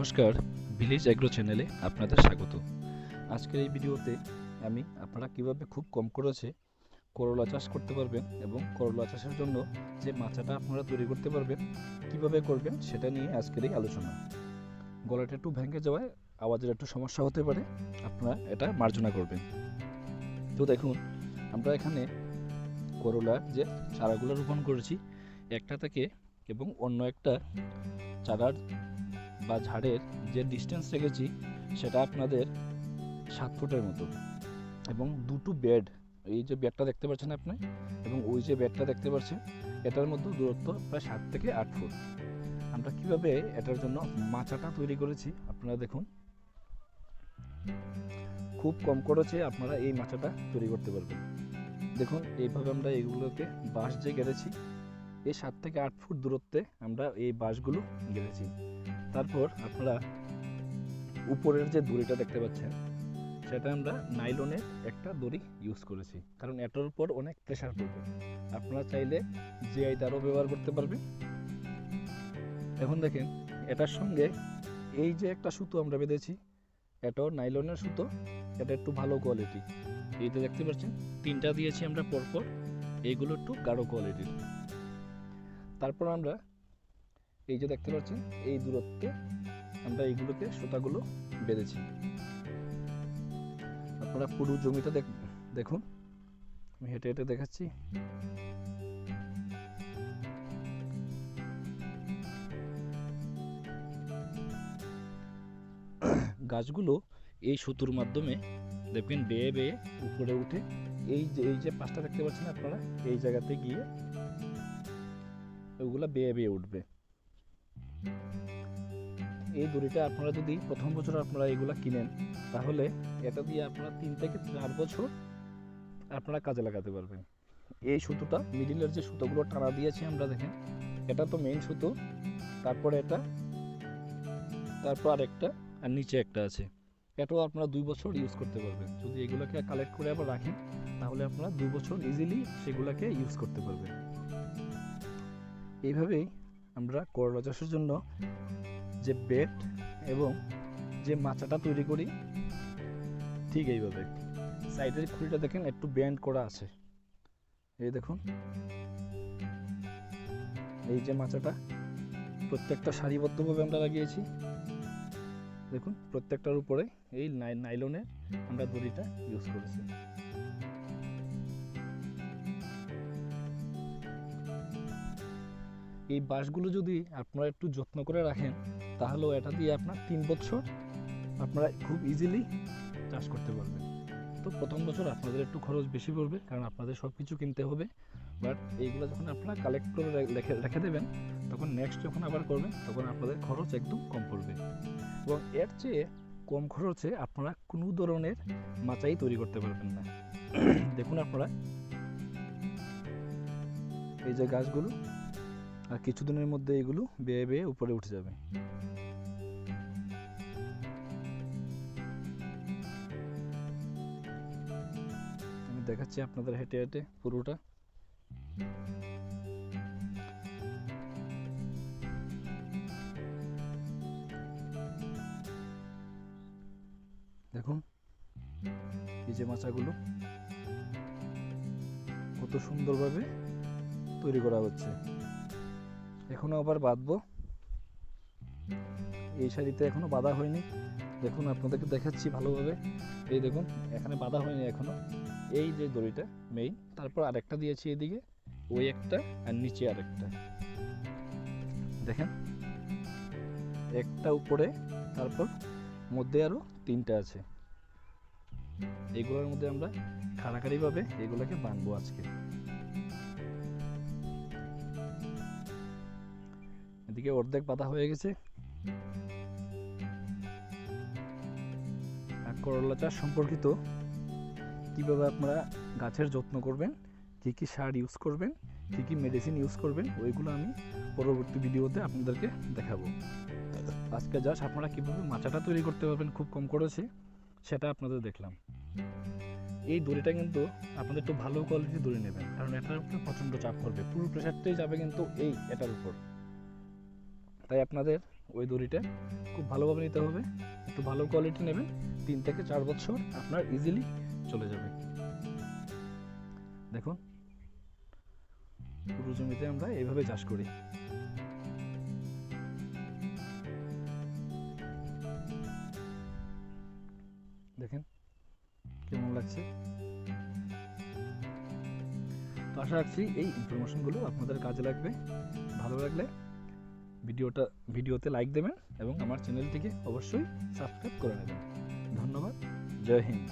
নমস্কার village agro চ্যানেলে আপনাদের স্বাগত। আজকের এই ভিডিওতে আমি আপনারা কীভাবে খুব কম খরচে করলা চাষ করতে পারবেন এবং করলা চাষের জন্য যে মাচাটা আপনারা তৈরি করতে পারবেন, কীভাবে করবেন সেটা নিয়ে আজকের এই আলোচনা। গলাটা একটু ভেঙে যাওয়ায় আওয়াজের একটু সমস্যা হতে পারে, আপনারা এটা মার্জনা করবেন। তো দেখুন, আমরা এখানে করলা যে চারাগুলো রোপণ করেছি, একটা থেকে এবং অন্য একটা চারার বা ঝাড়ের যে ডিস্টেন্স রেখেছি, সেটা আপনাদের সাত ফুটের মতো। এবং দুটো বেড এই যে বেডটা দেখতে পাচ্ছেন আপনি, এবং ওই যে বেডটা দেখতে পাচ্ছেন এটার মধ্যে দূরত্ব প্রায় সাত থেকে আট ফুট। আমরা কীভাবে এটার জন্য মাচাটা তৈরি করেছি, আপনারা দেখুন। খুব কম খরচে আপনারা এই মাচাটা তৈরি করতে পারবেন। দেখুন, এইভাবে আমরা এগুলোকে বাঁশ যে গেড়েছি। এই সাত থেকে আট ফুট দূরত্বে আমরা এই বাঁশগুলো গেড়েছি। তারপর আপনারা উপরের যে দড়িটা দেখতে পাচ্ছেন, সেটা আমরা নাইলনের একটা দড়ি ইউজ করেছি। কারণ এটার উপর অনেক প্রেশার পড়বে। আপনারা চাইলে জিআই তারও ব্যবহার করতে পারবেন। এখন দেখেন, এটার সঙ্গে এই যে একটা সুতো আমরা বেঁধেছি, এটাও নাইলনের সুতো, এটা একটু ভালো কোয়ালিটি এইটা দেখতে পাচ্ছেন, তিনটা দিয়েছি আমরা পরপর এইগুলো একটু গাঢ় কোয়ালিটির তারপর আমরা এই যে দেখতে পাচ্ছেন, এই দূরত্বে আমরা এইগুলোকে সুতাগুলো বেঁধেছি। আপনারা পুরো জমিটা দেখ দেখুন, আমি হেঁটে হেঁটে দেখাচ্ছি। গাছগুলো এই সুতোর মাধ্যমে দেখবেন বেয়ে বেয়ে উপরে উঠে এই যে এই যে পাঁচটা দেখতে পাচ্ছেন আপনারা, এই জায়গাতে গিয়ে ওগুলো বেয়ে বেয়ে উঠবে। এই দড়িটা আপনারা যদি প্রথম বছর আপনারা এগুলা কিনেন, তাহলে এটা দিয়ে আপনারা তিন থেকে চার বছর আপনারা কাজে লাগাতে পারবেন। এই সুতোটা মিডিলের যে সুতোগুলো টানা দিয়েছি আমরা দেখেন, এটা তো মেইন সুতো, তারপরে এটা, তারপর আরেকটা, আর নিচে একটা আছে। এটাও আপনারা দুই বছর ইউজ করতে পারবেন। যদি এগুলোকে কালেক্ট করে আবার রাখেন, তাহলে আপনারা দুই বছর ইজিলি সেগুলোকে ইউজ করতে পারবেন। এইভাবেই আমরা করলা চাষের জন্য যে বেড এবং যে মাচাটা তৈরি করি, ঠিক এইভাবে। সাইডের খুঁড়িটা দেখেন, একটু ব্যান্ড করা আছে। এই দেখুন। এই যে মাচাটা, প্রত্যেকটা সারিবদ্ধভাবে আমরা লাগিয়েছি। দেখুন, প্রত্যেকটার উপরে এই নাই- নাইলনের আমরা দড়িটা ইউজ করেছি। এই বাঁশগুলো যদি আপনারা একটু যত্ন করে রাখেন, তাহলেও এটা দিয়ে আপনার তিন বছর আপনারা খুব ইজিলি চাষ করতে পারবেন। তো প্রথম বছর আপনাদের একটু খরচ বেশি পড়বে, কারণ আপনাদের সব কিছু কিনতে হবে। বাট এইগুলো যখন আপনারা কালেক্ট করে রেখে রেখে দেবেন, তখন নেক্সট যখন আবার করবেন, তখন আপনাদের খরচ একদম কম পড়বে। এবং এর চেয়ে কম খরচে আপনারা কোনো ধরনের মাচাই তৈরি করতে পারবেন না। দেখুন আপনারা। এই যে গাছগুলো আর কিছুদিনের মধ্যে এগুলো বেয়ে বেয়ে উপরে উঠে যাবে। আমি দেখাচ্ছি আপনাদের হেঁটে হেঁটে পুরোটা। দেখুন, এই যে মাচাগুলো কত সুন্দরভাবে তৈরি করা হচ্ছে। এখনও আবার বাঁধবো। এই শাড়িতে এখনও বাঁধা হয়নি। দেখুন, আপনাদেরকে দেখাচ্ছি ভালোভাবে। এই দেখুন, এখানে বাঁধা হয়নি এখনও। এই যে দড়িটা মেইন তারপর আরেকটা দিয়েছি এদিকে, ওই একটা আর নিচে আরেকটা। দেখেন, একটা উপরে, তারপর মধ্যে আরও তিনটা আছে। এগুলোর মধ্যে আমরা খাড়াখাড়িভাবে এগুলোকে বানবো আজকে। এদিকে অর্ধেক বাঁধা হয়ে গেছে। আর করলা চাষ সম্পর্কিত কীভাবে আপনারা গাছের যত্ন করবেন, কী কী সার ইউজ করবেন, কী কী মেডিসিন ইউজ করবেন, ওইগুলো আমি পরবর্তী ভিডিওতে আপনাদেরকে দেখাবো। আজকে জাস্ট আপনারা কীভাবে মাচাটা তৈরি করতে পারবেন খুব কম খরচে, সেটা আপনাদের দেখলাম। এই দড়িটা কিন্তু আপনাদের একটু ভালো কোয়ালিটির দড়ি নেবেন, কারণ এটার উপরে প্রচণ্ড চাপ করবে পুরো প্রেশারটাই যাবে কিন্তু এই এটার উপর। তাই আপনাদের ওই দড়িটা খুব ভালোভাবে নিতে হবে। একটু ভালো কোয়ালিটি নেবেন তিন থেকে চার বছর আপনার ইজিলি চলে যাবে। দেখুন, পুরো জমিতে আমরা এইভাবে চাষ করি। দেখেন, কেমন লাগছে। তো আশা রাখছি এই ইনফরমেশনগুলো আপনাদের কাজে লাগবে। ভালো লাগলে ভিডিওটা ভিডিওতে লাইক দেবেন এবং আমার চ্যানেলটিকে অবশ্যই সাবস্ক্রাইব করে নেবেন। ধন্যবাদ। জয় হিন্দ।